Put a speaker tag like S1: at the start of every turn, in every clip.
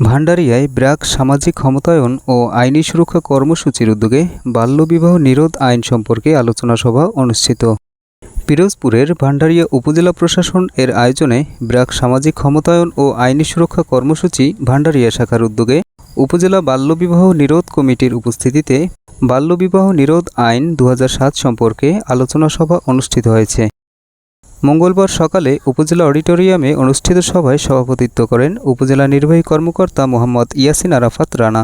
S1: ভান্ডারিয়ায় ব্র্যাক সামাজিক ক্ষমতায়ন ও আইনি সুরক্ষা কর্মসূচির উদ্যোগে বাল্যবিবাহ নিরোধ আইন সম্পর্কে আলোচনা সভা অনুষ্ঠিত। পিরোজপুরের ভান্ডারিয়া উপজেলা প্রশাসন এর আয়োজনে ব্র্যাক সামাজিক ক্ষমতায়ন ও আইনি সুরক্ষা কর্মসূচি ভান্ডারিয়া শাখার উদ্যোগে উপজেলা বাল্যবিবাহ নিরোধ কমিটির উপস্থিতিতে বাল্যবিবাহ নিরোধ আইন দু হাজার সাত সম্পর্কে আলোচনা সভা অনুষ্ঠিত হয়েছে। মঙ্গলবার সকালে উপজেলা অডিটোরিয়ামে অনুষ্ঠিত সভায় সভাপতিত্ব করেন উপজেলা নির্বাহী কর্মকর্তা মোহাম্মদ ইয়াসিন আরাফাত রানা।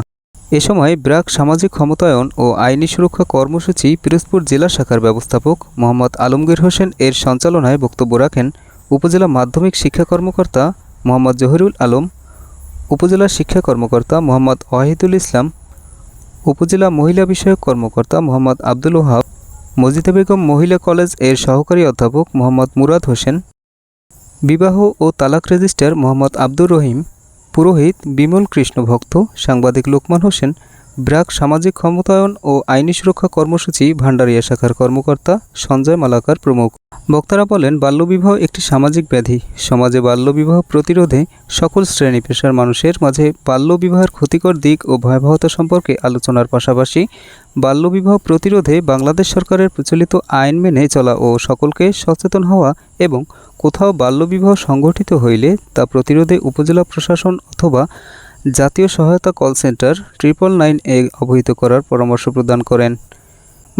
S1: এ সময় ব্র্যাক সামাজিক ক্ষমতায়ন ও আইনি সুরক্ষা কর্মসূচি পিরোজপুর জেলা শাখার ব্যবস্থাপক মোহাম্মদ আলমগীর হোসেন এর সঞ্চালনায় বক্তব্য রাখেন উপজেলা মাধ্যমিক শিক্ষা কর্মকর্তা মোহাম্মদ জহিরুল আলম, উপজেলা শিক্ষা কর্মকর্তা মোহাম্মদ ওয়াহিদুল ইসলাম, উপজেলা মহিলা বিষয়ক কর্মকর্তা মোহাম্মদ আব্দুল ওহাব মজিদা বেগম মহিলা কলেজের সহকারী অধ্যাপক মোহাম্মদ মুরাদ হোসেন, বিবাহ ও তালাক রেজিস্ট্রার মোহাম্মদ আব্দুর রহিম, পুরোহিত বিমল কৃষ্ণ ভক্ত সাংবাদিক লোকমান হোসেন ব্র্যাক সামাজিক ক্ষমতায়ন ও আইনি সুরক্ষা কর্মসূচি ভান্ডারিয়া শাখার কর্মকর্তা সঞ্জয় মালাকার প্রমুখ। বক্তারা বলেন, বাল্যবিবাহ একটি সামাজিক ব্যাধি। সমাজে বাল্যবিবাহ প্রতিরোধে সকল শ্রেণি পেশার মানুষের মাঝে বাল্যবিবাহের ক্ষতিকর দিক ও ভয়াবহতা সম্পর্কে আলোচনার পাশাপাশি বাল্যবিবাহ প্রতিরোধে বাংলাদেশ সরকারের প্রচলিত আইন মেনে চলা ও সকলকে সচেতন হওয়া এবং কোথাও বাল্যবিবাহ সংগঠিত হইলে তা প্রতিরোধে উপজেলা প্রশাসন অথবা জাতীয় সহায়তা কল সেন্টার ট্রিপল নাইন এ অবহিত করার পরামর্শ প্রদান করেন।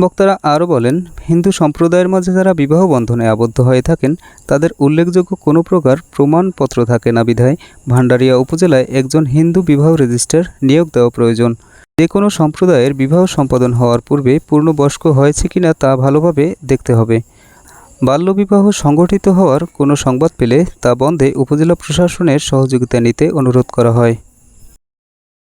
S1: বক্তারা আরও বলেন, হিন্দু সম্প্রদায়ের মাঝে যারা বিবাহ বন্ধনে আবদ্ধ হয়ে থাকেন, তাদের উল্লেখযোগ্য কোনো প্রকার প্রমাণপত্র থাকে না বিধায় ভান্ডারিয়া উপজেলায় একজন হিন্দু বিবাহ রেজিস্ট্রার নিয়োগ দেওয়া প্রয়োজন। যে কোনো সম্প্রদায়ের বিবাহ সম্পাদন হওয়ার পূর্বে পূর্ণবয়স্ক হয়েছে কিনা তা ভালোভাবে দেখতে হবে। বাল্যবিবাহ সংগঠিত হওয়ার কোনো সংবাদ পেলে তা বন্ধে উপজেলা প্রশাসনের সহযোগিতা নিতে অনুরোধ করা হয়।